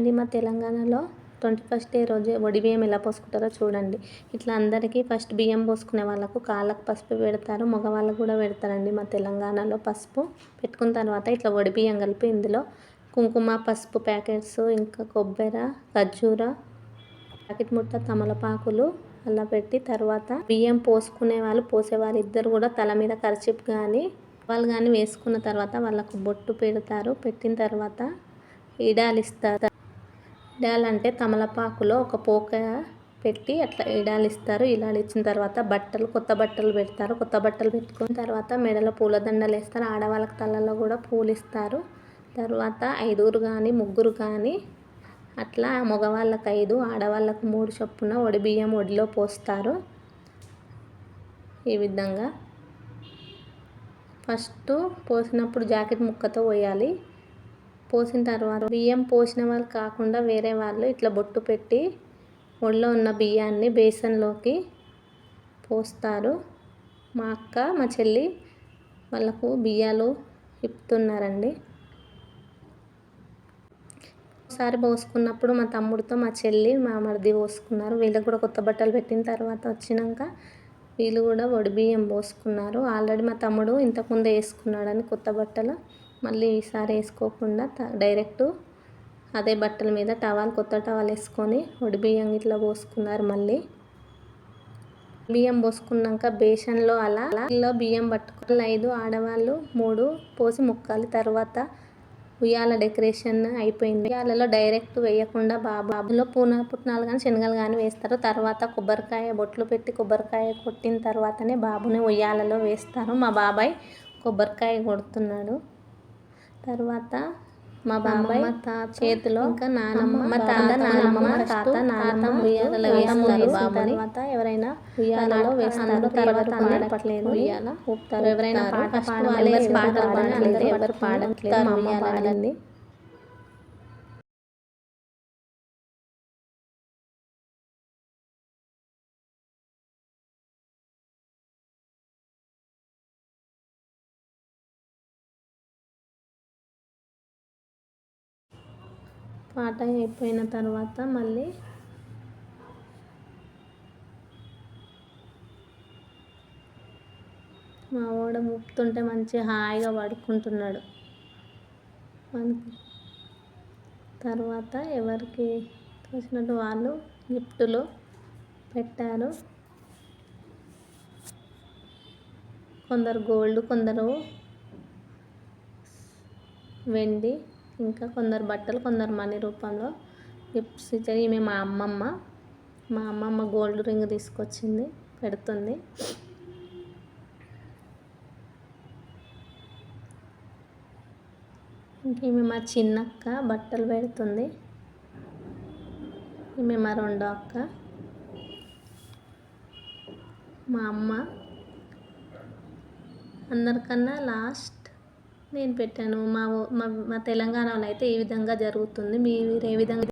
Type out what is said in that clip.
అండి మా తెలంగాణలో ట్వంటీ ఫస్ట్ డే రోజు వడి బియ్యం ఎలా పోసుకుంటారో చూడండి. ఇట్లా అందరికీ ఫస్ట్ బియ్యం పోసుకునే వాళ్ళకు కాళ్ళకు పసుపు పెడతారు మగవాళ్ళకు కూడా పెడతారండి మా తెలంగాణలో పసుపు. పెట్టుకున్న తర్వాత ఇట్లా వడి బియ్యం కలిపి ఇందులో కుంకుమ పసుపు ప్యాకెట్స్ ఇంకా కొబ్బరి ఖర్జూర ప్యాకెట్ ముట్ట తమలపాకులు అలా పెట్టి తర్వాత బియ్యం పోసుకునే వాళ్ళు పోసేవారు ఇద్దరు కూడా తల మీద కర్చిప్ కానీ వాళ్ళు కానీ వేసుకున్న తర్వాత వాళ్ళకు బొట్టు పెడతారు. పెట్టిన తర్వాత ఇడాలిస్తారు ఇడాలంటే తమలపాకులో ఒక పోక పెట్టి అట్లా ఇడాలు ఇస్తారు ఇడాలు ఇచ్చిన తర్వాత బట్టలు కొత్త బట్టలు పెడతారు. కొత్త బట్టలు పెట్టుకున్న తర్వాత మెడలో పూలదండలు వేస్తారు. ఆడవాళ్ళకి తలలో కూడా పూలు ఇస్తారు తర్వాత ఐదుగురు కానీ ముగ్గురు కానీ అట్లా మగవాళ్ళకి ఐదు ఆడవాళ్ళకు మూడు చొప్పున ఒడి బియ్యం ఒడిలో పోస్తారు. ఈ విధంగా. ఫస్ట్ పోసినప్పుడు జాకెట్ ముక్కతో పోయాలి. పోసిన తర్వాత బియ్యం పోసిన వాళ్ళు కాకుండా వేరే వాళ్ళు ఇట్లా బొట్టు పెట్టి ఒళ్ళో ఉన్న బియ్యాన్ని బేసన్లోకి పోస్తారు. మా అక్క మా చెల్లి వాళ్ళకు బియ్యాలు ఇప్పుతున్నారండి ఒకసారి పోసుకున్నప్పుడు మా తమ్ముడితో మా చెల్లి మా మరిది పోసుకున్నారు. వీళ్ళకి కూడా కొత్త బట్టలు పెట్టిన తర్వాత వచ్చినాక వీళ్ళు కూడా వడి బియ్యం పోసుకున్నారు. ఆల్రెడీ మా తమ్ముడు ఇంతకుముందు వేసుకున్నాడని కొత్త బట్టలు మళ్ళీ ఈసారి వేసుకోకుండా డైరెక్ట్ అదే బట్టల మీద టవాల్ కొత్త టవాల్ వేసుకొని వడి బియ్యం ఇట్లా పోసుకున్నారు మళ్ళీ. బియ్యం పోసుకున్నాక బేసన్లో అలా ఇలా బియ్యం పట్టుకుని ఐదు ఆడవాళ్ళు మూడు పోసి ముక్కాలి. తర్వాత ఉయ్యాల డెకరేషన్ అయిపోయింది. ఉయ్యాలలో డైరెక్ట్ వేయకుండా బాబాబులో పూన పుట్నాలు కానీ శనగలు కానీ వేస్తారు. తర్వాత కొబ్బరికాయ బొట్లు పెట్టి కొబ్బరికాయ కొట్టిన తర్వాతనే బాబుని ఉయ్యాలలో వేస్తారు. మా బాబాయ్ కొబ్బరికాయ కొడుతున్నాడు. తర్వాత మా బాబాయ్ చేతిలో ఇంకా నానమ్మ తాత నానమ్మ తాత నానమ్మ ఉయ్యాలలో వేస్తారు బాబుని. తర్వాత ఎవరైనా ఉయ్యాలలో వేస్తారు. తర్వాత ఆడట్లేదు ఉయ్యాల ఊపుతారు. ఎవరైనా పాట పాడాలి పాట పాడాలి ఎవరు పాడట్లేదు. మా పాట అయిపోయిన తర్వాత మళ్ళీ మా వాడ ముప్పుతుంటే మంచి హాయిగా పడుకుంటున్నాడు. తర్వాత ఎవరికి తోచినట్టు వాళ్ళు గిఫ్టులు పెట్టారు. కొందరు గోల్డ్ కొందరు వెండి ఇంకా కొందరు బట్టలు కొందరు మనీ రూపంలో గిఫ్ట్స్ ఇచ్చారు. ఈమె మా అమ్మమ్మ. మా అమ్మమ్మ గోల్డ్ రింగ్ తీసుకొచ్చింది పెడుతుంది. ఈమె మా చిన్నక్క బట్టలు పెడుతుంది. ఈమె మా రెండో అక్క. మా అమ్మ. అందరికన్నా లాస్ట్ నేను పెట్టాను. మా మా తెలంగాణలో అయితే ఈ విధంగా జరుగుతుంది. మీరు ఏ విధంగా